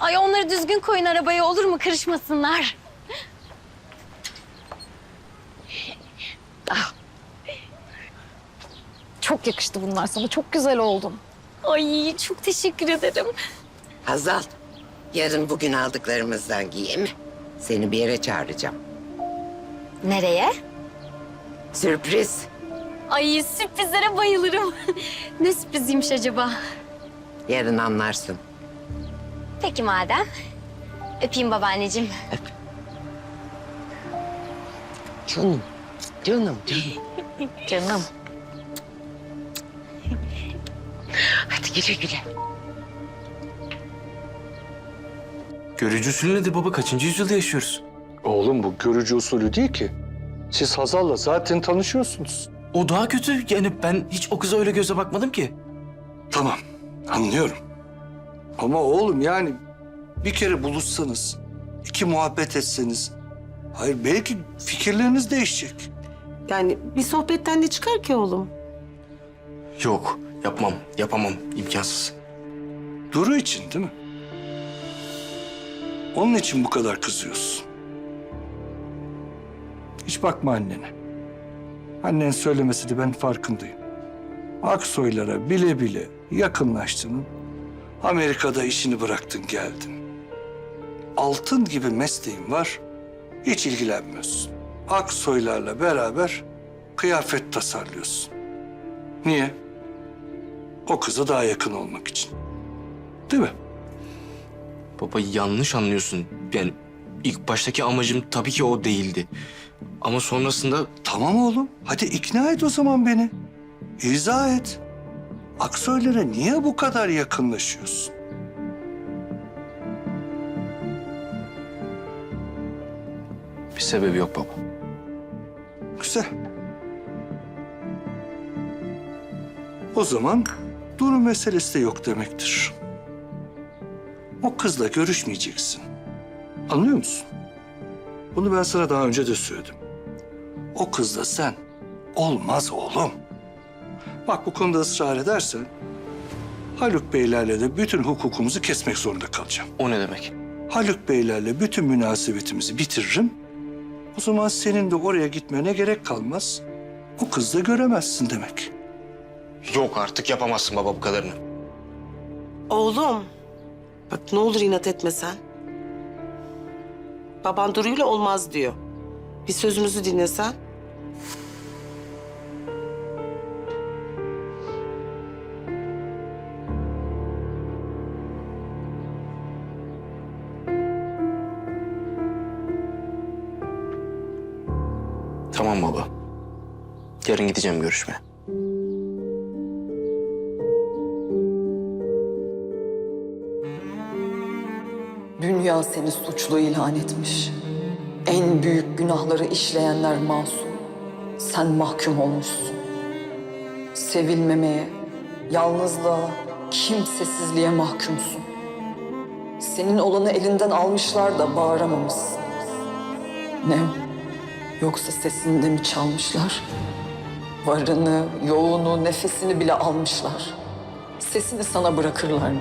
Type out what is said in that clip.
Ay onları düzgün koyun arabaya olur mu? Kırışmasınlar. Çok yakıştı bunlar sana. Çok güzel oldun. Ay çok teşekkür ederim. Hazal, yarın bugün aldıklarımızdan giye mi? Seni bir yere çağıracağım. Nereye? Sürpriz. Ay sürprizlere bayılırım. ne sürpriziymiş acaba? Yarın anlarsın. Peki madem. Öpeyim babaanneciğim. Canım, canım, canım. Canım. Hadi güle güle. Görücü usulü nedir baba? Kaçıncı yüzyılda yaşıyoruz? Oğlum bu görücü usulü değil ki. Siz Hazal'la zaten tanışıyorsunuz. O daha kötü. Yani ben hiç o kıza öyle göze bakmadım ki. Tamam, anlıyorum. Ama oğlum yani bir kere buluşsanız, iki muhabbet etseniz... Hayır belki fikirleriniz değişecek. Yani bir sohbetten ne çıkar ki oğlum? Yok, yapmam, yapamam. imkansız. Duru için değil mi? Onun için bu kadar kızıyorsun. Hiç bakma annene. Annen söylemesi de ben farkındayım. Aksoylara bile bile yakınlaştın. Amerika'da işini bıraktın geldin. Altın gibi mesleğin var. Hiç ilgilenmiyorsun. Aksoylarla beraber kıyafet tasarlıyorsun. Niye? O kıza daha yakın olmak için. Değil mi? Baba yanlış anlıyorsun. Yani ilk baştaki amacım tabii ki o değildi. Ama sonrasında Tamam oğlum. Hadi ikna et o zaman beni. İzah et. Aksoylara niye bu kadar yakınlaşıyorsun? bir sebebi yok baba. Güzel. O zaman Duru meselesi de yok demektir. O kızla görüşmeyeceksin. Anlıyor musun? Bunu ben sana daha önce de söyledim. O kızla sen olmaz oğlum. Bak bu konuda ısrar edersen Haluk Beylerle de bütün hukukumuzu kesmek zorunda kalacağım. O ne demek? Haluk Beylerle bütün münasebetimizi bitiririm. O zaman senin de oraya gitmene gerek kalmaz. O kızı da göremezsin demek. Yok artık yapamazsın baba bu kadarını. Oğlum. Bak ne olur inat etme sen. Baban Duru'yla olmaz diyor. Bir sözümüzü dinlesen. Tamam baba. Yarın gideceğim görüşmeye. Dünya seni suçlu ilan etmiş. En büyük günahları işleyenler masum. Sen mahkum olmuşsun. Sevilmemeye, yalnızlığa, kimsesizliğe mahkumsun. Senin olanı elinden almışlar da bağıramamışsın. Ne? Yoksa sesini de mi çalmışlar? Varını, yoğunu, nefesini bile almışlar. Sesini sana bırakırlar mı?